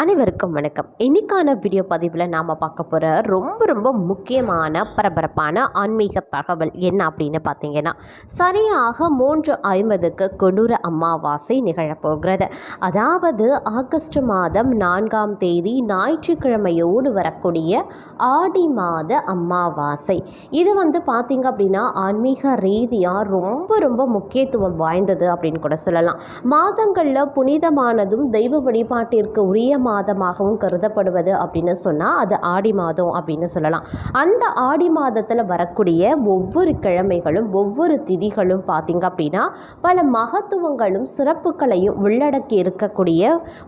அனைவருக்கும் வணக்கம். இன்னைக்கான வீடியோ பதிவில் நாம் பார்க்க போகிற ரொம்ப ரொம்ப முக்கியமான பரபரப்பான ஆன்மீக தகவல் என்ன அப்படின்னு பார்த்தீங்கன்னா சரியாக மூன்று ஐம்பதுக்கு கொடூர அமாவாசை நிகழப்போகிறது அதாவது ஆகஸ்ட் மாதம் நான்காம் தேதி ஞாயிற்றுக்கிழமையோடு வரக்கூடிய ஆடி மாத அமாவாசை. இது வந்து பார்த்தீங்க அப்படின்னா ஆன்மீக ரீதியாக ரொம்ப ரொம்ப முக்கியத்துவம் வாய்ந்தது அப்படின்னு கூட சொல்லலாம். மாதங்களில் புனிதமானதும் தெய்வ வழிபாட்டிற்கு உரிய மாதமாகவும் கருதப்படுவது அப்படின்னு சொன்னால் அது ஆடி மாதம் அப்படின்னு சொல்லலாம். அந்த ஆடி மாதத்தில் வரக்கூடிய ஒவ்வொரு கிழமைகளும் ஒவ்வொரு திதிகளும் பார்த்திங்க அப்படின்னா பல மகத்துவங்களும் சிறப்புகளையும் உள்ளடக்கி இருக்கக்கூடிய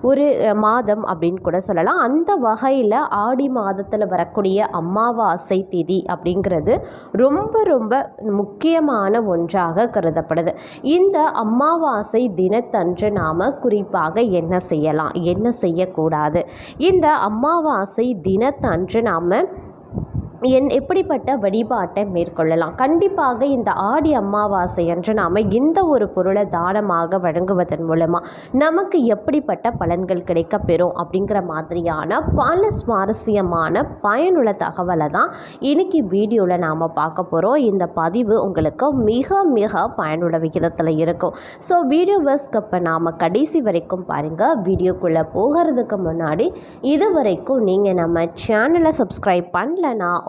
ஒரு மாதம் அப்படின்னு கூட சொல்லலாம். அந்த வகையில் ஆடி மாதத்தில் வரக்கூடிய அமாவாசை திதி அப்படிங்கிறது ரொம்ப ரொம்ப முக்கியமான ஒன்றாக கருதப்படுது. இந்த அமாவாசை தினத்தன்று நாம் குறிப்பாக என்ன செய்யலாம்? என்ன செய்யக்கூடாது? இந்த அமாவாசை தினத்தன்று நாம் என் எப்படிப்பட்ட வழிபாட்டை மேற்கொள்ளலாம்? கண்டிப்பாக இந்த ஆடி அமாவாசை அன்று நாம் இந்த ஒரு பொருளை தானமாக வழங்குவதன் மூலமாக நமக்கு எப்படிப்பட்ட பலன்கள் கிடைக்கப்பெறும் அப்படிங்கிற மாதிரியான பல சுவாரஸ்யமான பயனுள்ள தகவலை தான் இன்றைக்கி வீடியோவில் நாம் பார்க்க போகிறோம் இந்த பதிவு உங்களுக்கு மிக மிக பயனுள்ள விகிதத்தில் இருக்கும். ஸோ வீடியோ ஸ்கிப்பை நாம் கடைசி வரைக்கும் பாருங்கள் வீடியோக்குள்ளே போகிறதுக்கு முன்னாடி இது வரைக்கும் நீங்கள் நம்ம சேனலை சப்ஸ்கிரைப் பண்ணலனா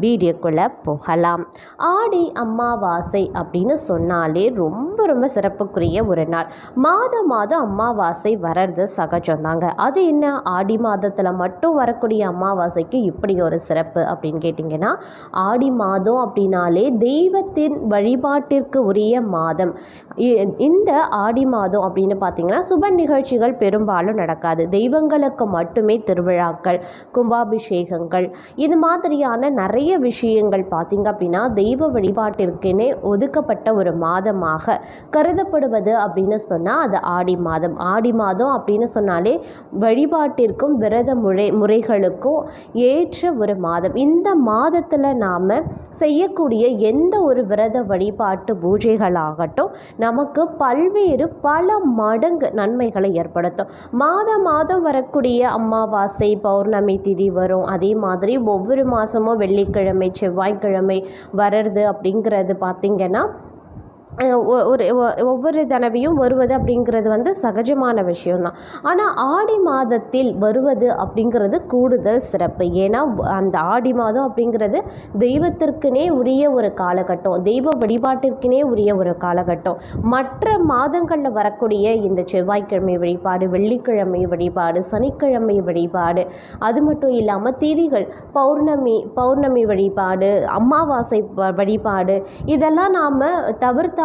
வீடியோக்குள்ளே போகலாம். ஆடி அமாவாசை அப்படின்னு சொன்னாலே ரொம்ப ரொம்ப சிறப்புக்குரிய ஒரு நாள். மாதம் மாதம் அம்மாவாசை வர்றது சகஜம்தாங்க அது என்ன? ஆடி மாதத்தில் மட்டும் வரக்கூடிய அமாவாசைக்கு இப்படி ஒரு சிறப்பு அப்படின்னு கேட்டிங்கன்னா ஆடி மாதம் அப்படின்னாலே தெய்வத்தின் வழிபாட்டிற்கு உரிய மாதம். இ- இந்த ஆடி மாதம் அப்படின்னு பார்த்தீங்கன்னா சுப நிகழ்ச்சிகள் பெரும்பாலும் நடக்காது. தெய்வங்களுக்கு மட்டுமே திருவிழாக்கள் கும்பாபிஷேகங்கள் இது மாதிரியான நிறைய விஷயங்கள் பார்த்தீங்க அப்படின்னா தெய்வ வழிபாட்டிற்குனே ஒதுக்கப்பட்ட ஒரு மாதமாக கருதப்படுவது அப்படின்னு சொன்னால் அது ஆடி மாதம். ஆடி மாதம் அப்படின்னு சொன்னாலே வழிபாட்டிற்கும் விரத முறை முறைகளுக்கும் ஏற்ற ஒரு மாதம். இந்த மாதத்தில் நாம் செய்யக்கூடிய எந்த ஒரு விரத வழிபாட்டு பூஜைகளாகட்டும் நமக்கு பல்வேறு பல மடங்கு நன்மைகளை ஏற்படுத்தும். மாத மாதம் வரக்கூடிய அமாவாசை பௌர்ணமி திதி வரும். அதே மாதிரி ஒவ்வொரு மாதமும் வெள்ளிக்கிழமை செவ்வாய்க்கிழமை வர்றது அப்படிங்கிறது பார்த்திங்கன்னா ஒரு ஒ- ஒவ்வொரு தடவையும் வருவது அப்படிங்கிறது வந்து சகஜமான விஷயம்தான். ஆனால் ஆடி மாதத்தில் வருவது அப்படிங்கிறது கூடுதல் சிறப்பு. ஏன்னா அந்த ஆடி மாதம் அப்படிங்கிறது தெய்வத்திற்குனே உரிய ஒரு காலகட்டம் தெய்வ வழிபாட்டிற்குனே உரிய ஒரு காலகட்டம். மற்ற மாதங்களில் வரக்கூடிய இந்த செவ்வாய்க்கிழமை வழிபாடு வெள்ளிக்கிழமை வழிபாடு சனிக்கிழமை வழிபாடு அது மட்டும் இல்லாமல் திதிகள் பௌர்ணமி பௌர்ணமி வழிபாடு அமாவாசை வ- வழிபாடு இதெல்லாம் நாம்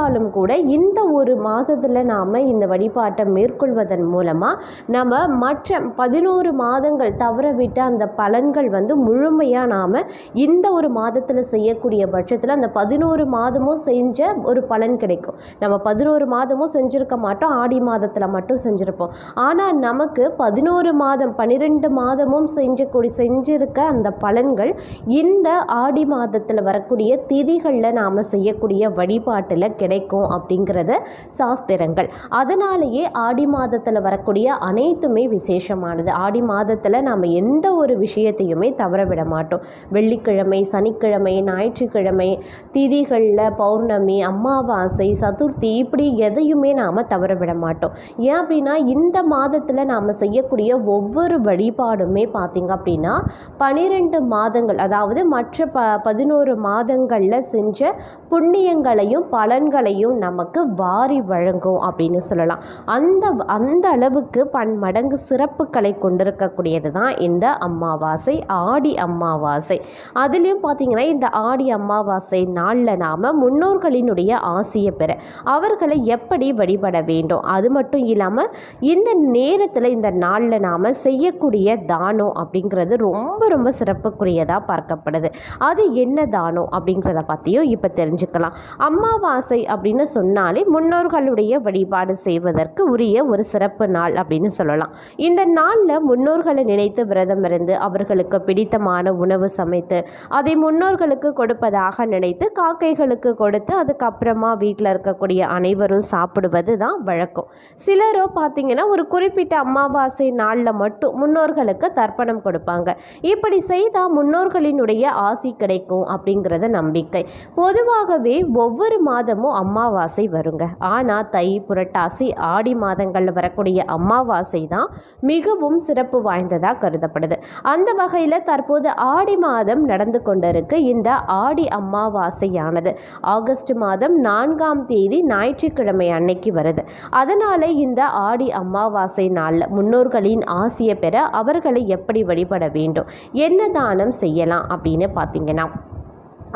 இருந்தாலும் கூட இந்த ஒரு மாதத்தில் நாம் இந்த வழிபாட்டை மேற்கொள்வதன் மூலமாக நம்ம மற்ற பதினோரு மாதங்கள் தவறவிட்ட அந்த பலன்கள் வந்து முழுமையாக நாம் இந்த ஒரு மாதத்தில் செய்யக்கூடிய பட்சத்தில் அந்த பதினோரு மாதமும் செஞ்ச ஒரு பலன் கிடைக்கும். நம்ம பதினோரு மாதமும் செஞ்சுருக்க மாட்டோம் ஆடி மாதத்தில் மட்டும் செஞ்சுருப்போம். ஆனால் நமக்கு பதினோரு மாதம் பன்னிரெண்டு மாதமும் செஞ்சக்கூடிய செஞ்சிருக்க அந்த பலன்கள் இந்த ஆடி மாதத்தில் வரக்கூடிய திதிகளில் நாம் செய்யக்கூடிய வழிபாட்டில் கிடைக்கும். அப்படிங்கிறது சாஸ்திரங்கள். அதனாலேயே ஆடி மாதத்தில் வரக்கூடிய அனைத்துமே விசேஷமானது. ஆடி மாதத்தில் நாம் எந்த ஒரு விஷயத்தையுமே தவற விட மாட்டோம். வெள்ளிக்கிழமை சனிக்கிழமை ஞாயிற்றுக்கிழமை திதிகளில் பௌர்ணமி அமாவாசை சதுர்த்தி இப்படி எதையுமே நாம் தவற விட மாட்டோம். ஏன் அப்படின்னா இந்த மாதத்தில் நாம் செய்யக்கூடிய ஒவ்வொரு வழிபாடுமே பார்த்திங்க அப்படின்னா பனிரெண்டு மாதங்கள் அதாவது மற்ற ப பதினோரு மாதங்களில் செஞ்ச புண்ணியங்களையும் பலன்களையும் நமக்கு வாரி வழங்கும் அப்படின்னு சொல்லலாம். அந்த அந்த அளவுக்கு பன்மடங்கு சிறப்புகளை கொண்டிருக்கக்கூடியது தான் இந்த அம்மாவாசை ஆடி அம்மாவாசை. அதுலேயும் பார்த்தீங்கன்னா இந்த ஆடி அமாவாசை நாளில் நாம் முன்னோர்களினுடைய ஆசையை பெற அவர்களை எப்படி வழிபட வேண்டும்? அது மட்டும் இல்லாமல் இந்த நேரத்தில் இந்த நாளில் நாம் செய்யக்கூடிய தானம் அப்படிங்கிறது ரொம்ப ரொம்ப சிறப்புக்குரியதாக பார்க்கப்படுது. அது என்ன தானம் அப்படிங்கிறத பற்றியும் இப்போ தெரிஞ்சுக்கலாம். அம்மாவாசை அப்படின்னு சொன்னாலே முன்னோர்களுடைய வழிபாடு செய்வதற்கு உரிய ஒரு சிறப்பு நாள் அப்படின்னு சொல்லலாம். இந்த நாளில் முன்னோர்களை நினைத்து விரதம் இருந்து அவர்களுக்கு பிடித்தமான உணவு சமைத்து அதை முன்னோர்களுக்கு கொடுப்பதாக நினைத்து காக்கைகளுக்கு கொடுத்து அதுக்கப்புறமா வீட்டில் இருக்கக்கூடிய அனைவரும் சாப்பிடுவது தான் வழக்கம். சிலரோ பார்த்தீங்கன்னா ஒரு குறிப்பிட்ட அமாவாசை நாளில் மட்டும் முன்னோர்களுக்கு தர்ப்பணம் கொடுப்பாங்க. இப்படி செய்தால் முன்னோர்களினுடைய ஆசி கிடைக்கும் அப்படிங்கிறத நம்பிக்கை. பொதுவாகவே ஒவ்வொரு மாதமும் அமாவாசை வருங்க. ஆனால் தை புரட்டாசி ஆடி மாதங்களில் வரக்கூடிய அமாவாசை தான் மிகவும் சிறப்பு வாய்ந்ததாக கருதப்படுது. அந்த வகையில் தற்போது ஆடி மாதம் நடந்து கொண்டிருக்கு. இந்த ஆடி அமாவாசையானது ஆகஸ்ட் மாதம் நான்காம் தேதி ஞாயிற்றுக்கிழமை அன்னைக்கு வருது. அதனால் இந்த ஆடி அமாவாசை நாளில் முன்னோர்களின் ஆசியை பெற அவர்களை எப்படி வழிபட வேண்டும்? என்ன தானம் செய்யலாம்? அப்படின்னு பார்த்தீங்கன்னா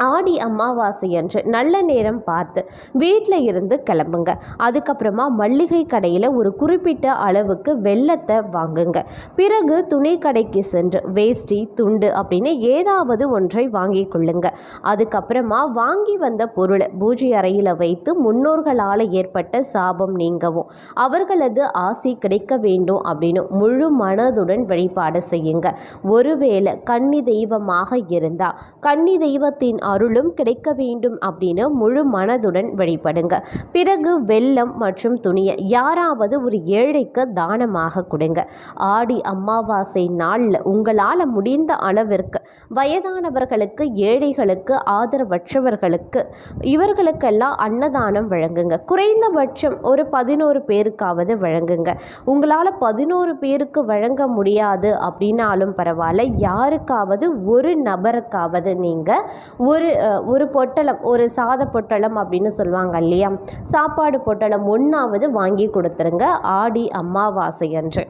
ஆடி அமாவாசை அன்று நல்ல நேரம் பார்த்து வீட்டில் இருந்து கிளம்புங்க. அதுக்கப்புறமா மல்லிகை கடையில் ஒரு குறிப்பிட்ட அளவுக்கு வெள்ளத்தை வாங்குங்க. பிறகு துணி கடைக்கு சென்று வேஷ்டி துண்டு அப்படின்னு ஏதாவது ஒன்றை வாங்கி கொள்ளுங்க. அதுக்கப்புறமா வாங்கி வந்த பொருளை பூஜை அறையில் வைத்து முன்னோர்களால் ஏற்பட்ட சாபம் நீங்கவும் அவர்களது ஆசி கிடைக்க வேண்டும் அப்படின்னு முழு மனதுடன் வழிபாடு செய்யுங்க. ஒருவேளை கன்னி தெய்வமாக இருந்தால் கன்னி தெய்வத்தின் அருளும் கிடைக்க வேண்டும் அப்படின்னு முழு மனதுடன் வழிபடுங்க. பிறகு வெள்ளம் மற்றும் துணியை யாராவது ஒரு ஏழைக்கு தானமாக கொடுங்க. ஆடி அமாவாசை நாளில் உங்களால் முடிந்த அளவிற்கு வயதானவர்களுக்கு ஏழைகளுக்கு ஆதரவற்றவர்களுக்கு இவர்களுக்கெல்லாம் அன்னதானம் வழங்குங்க. குறைந்தபட்சம் ஒரு பதினோரு பேருக்காவது வழங்குங்க. உங்களால் பதினோரு பேருக்கு வழங்க முடியாது அப்படின்னாலும் பரவாயில்ல. யாருக்காவது ஒரு நபருக்காவது நீங்கள் ஒரு ஒரு ஒரு பொட்டலம் ஒரு சாத பொட்டலம் அப்படின்னு சொல்லுவாங்க இல்லையா? சாப்பாடு பொட்டலம் ஒன்றாவது வாங்கி கொடுத்துருங்க. ஆடி அமாவாசை அன்று.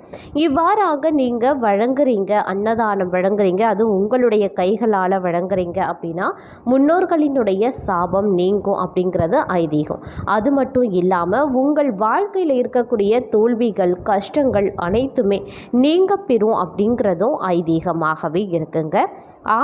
இவ்வாறாக நீங்கள் வழங்குறீங்க அன்னதானம் வழங்குறீங்க அதுவும் உங்களுடைய கைகளால் வழங்குறீங்க அப்படின்னா முன்னோர்களினுடைய சாபம் நீங்கும் அப்படிங்கிறது ஐதீகம். அது மட்டும் இல்லாமல் உங்கள் வாழ்க்கையில் இருக்கக்கூடிய தோல்விகள் கஷ்டங்கள் அனைத்துமே நீங்க பெறும் அப்படிங்கிறதும் ஐதீகமாகவே இருக்குங்க.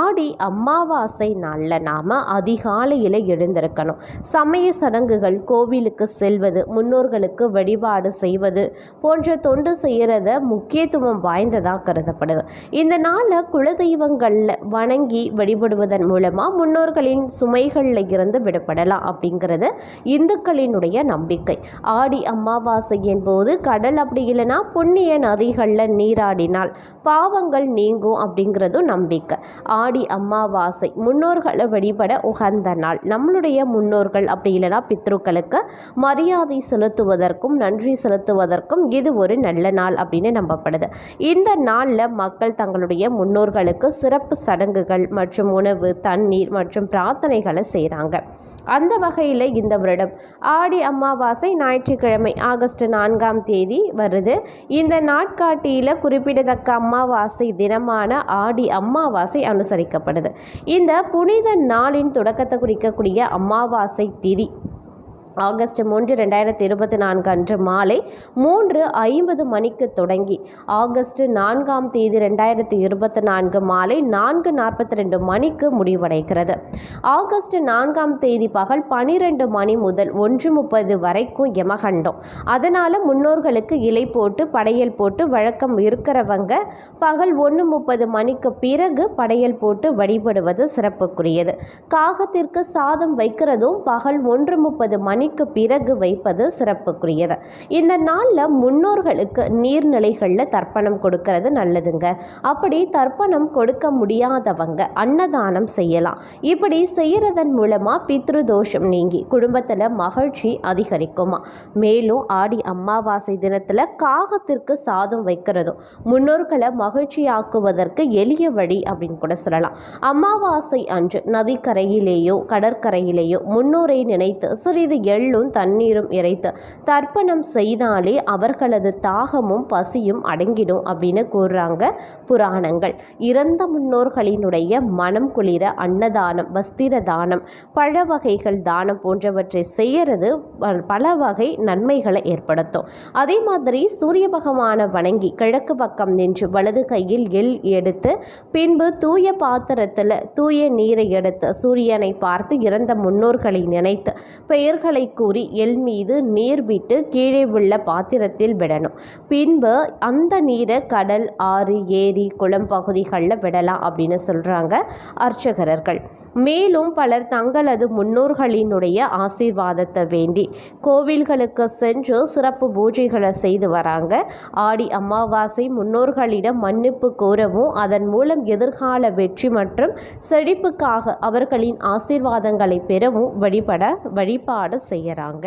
ஆடி அமாவாசை நாளில் நாம் அதிகாலையில் எழுந்திருக்கணும். சமய சடங்குகள் கோவிலுக்கு செல்வது முன்னோர்களுக்கு வழிபாடு செய்வது போன்ற தொண்டு செய்கிறத முக்கியத்துவம் வாய்ந்ததாக கருதப்படுது. இந்த நாளில் குலதெய்வங்களில் வணங்கி வழிபடுவதன் மூலமாக முன்னோர்களின் சுமைகளில் இருந்து விடுபடலாம் அப்படிங்கிறது இந்துக்களினுடைய நம்பிக்கை. ஆடி அமாவாசையின் போது கடல் அப்படி இல்லைன்னா புண்ணிய நதிகளில் நீராடினால் பாவங்கள் நீங்கும் அப்படிங்கிறதும் நம்பிக்கை. ஆடி அமாவாசை முன்னோர்களை வழிபட உகந்த நாள். நம்மளுடைய முன்னோர்கள் அப்படி இல்லைன்னா பித்ருக்களுக்கு மரியாதை செலுத்துவதற்கும் நன்றி செலுத்துவதற்கும் இது ஒரு நல்ல நாள் அப்படின்னு நம்பப்படுது. இந்த நாளில் மக்கள் தங்களுடைய முன்னோர்களுக்கு சிறப்பு சடங்குகள் மற்றும் உணவு தண்ணீர் மற்றும் பிரார்த்தனைகளை செய்கிறாங்க அந்த வகையில் இந்த வருடம். ஆடி அமாவாசை ஞாயிற்றுக்கிழமை ஆகஸ்ட் நான்காம் தேதி வருது. இந்த நாட்காட்டியில் குறிப்பிடத்தக்க அமாவாசை தினமான ஆடி அமாவாசை அனுசரிக்கப்படுது. இந்த புனித நாளின் தொடக்கத்தை குறிக்கக்கூடிய அமாவாசை திதி ஆகஸ்ட் மூன்று ரெண்டாயிரத்தி இருபத்தி நான்கு அன்று மாலை மூன்று ஐம்பது மணிக்கு தொடங்கி ஆகஸ்ட் நான்காம் தேதி ரெண்டாயிரத்தி இருபத்தி நான்கு மாலை நான்கு நாற்பத்தி ரெண்டு மணிக்கு முடிவடைகிறது. ஆகஸ்ட் நான்காம் தேதி பகல் பனிரெண்டு மணி முதல் ஒன்று முப்பது வரைக்கும் எமகண்டம். அதனால் முன்னோர்களுக்கு இலை போட்டு படையல் போட்டு வழக்கம் இருக்கிறவங்க பகல் ஒன்று முப்பது மணிக்கு பிறகு படையல் போட்டு வழிபடுவது சிறப்புக்குரியது. காகத்திற்கு சாதம் வைக்கிறதும் பகல் ஒன்று முப்பது மணி மணிக்கு பிறகு வைப்பது சிறப்புக்குரியது. இந்த நாளில் முன்னோர்களுக்கு நீர்நிலைகளில் தர்ப்பணம் கொடுக்கறது நல்லதுங்க. அப்படி தர்ப்பணம் கொடுக்க முடியாதவங்க அன்னதானம் செய்யலாம். இப்படி செய்கிறதன் மூலமாக பித்ரு தோஷம் நீங்கி குடும்பத்தில் மகிழ்ச்சி அதிகரிக்குமா. மேலும் ஆடி அமாவாசை தினத்தில் காகத்திற்கு சாதம் வைக்கிறதும் முன்னோர்களை மகிழ்ச்சியாக்குவதற்கு எளிய வழி அப்படின்னு கூட சொல்லலாம். அமாவாசை அன்று நதிக்கரையிலேயோ கடற்கரையிலேயோ முன்னோரை நினைத்து சிறிது எள்ளும் தண்ணீரும் இறைத்து தர்ப்பணம் செய்தாலே அவர்களது தாகமும் பசியும் அடங்கிடும் அப்படின்னு கூறுறாங்க புராணங்கள். இறந்த முன்னோர்களினுடைய மனம் குளிர அன்னதானம் வஸ்திர தானம் பழ வகைகள் தானம் போன்றவற்றை செய்யறது பல வகை நன்மைகளை ஏற்படுத்தும். அதே மாதிரி சூரிய பகவானை வணங்கி கிழக்கு பக்கம் நின்று வலது கையில் எள் எடுத்து பின்பு தூய பாத்திரத்தில் தூய நீரை எடுத்து சூரியனை பார்த்து இறந்த முன்னோர்களை நினைத்து பெயர்களை கூறி எல் மீது நீர் விட்டு கீழே உள்ள பாத்திரத்தில் விடணும். பின்பு அந்த நீரை கடல் ஆறு ஏரி குளம் பகுதிகளில் விடலாம் அப்படின்னு சொல்கிறாங்க அர்ச்சகர்கள். மேலும் பலர் தங்களது முன்னோர்களினுடைய ஆசீர்வாதத்தை வேண்டி கோவில்களுக்கு சென்று சிறப்பு பூஜைகளை செய்து வராங்க. ஆடி அமாவாசை முன்னோர்களிடம் மன்னிப்பு கோரவும் அதன் மூலம் எதிர்கால வெற்றி மற்றும் செழிப்புக்காக அவர்களின் ஆசீர்வாதங்களை பெறவும் வழிபட வழிபாடு செய்கிறாங்க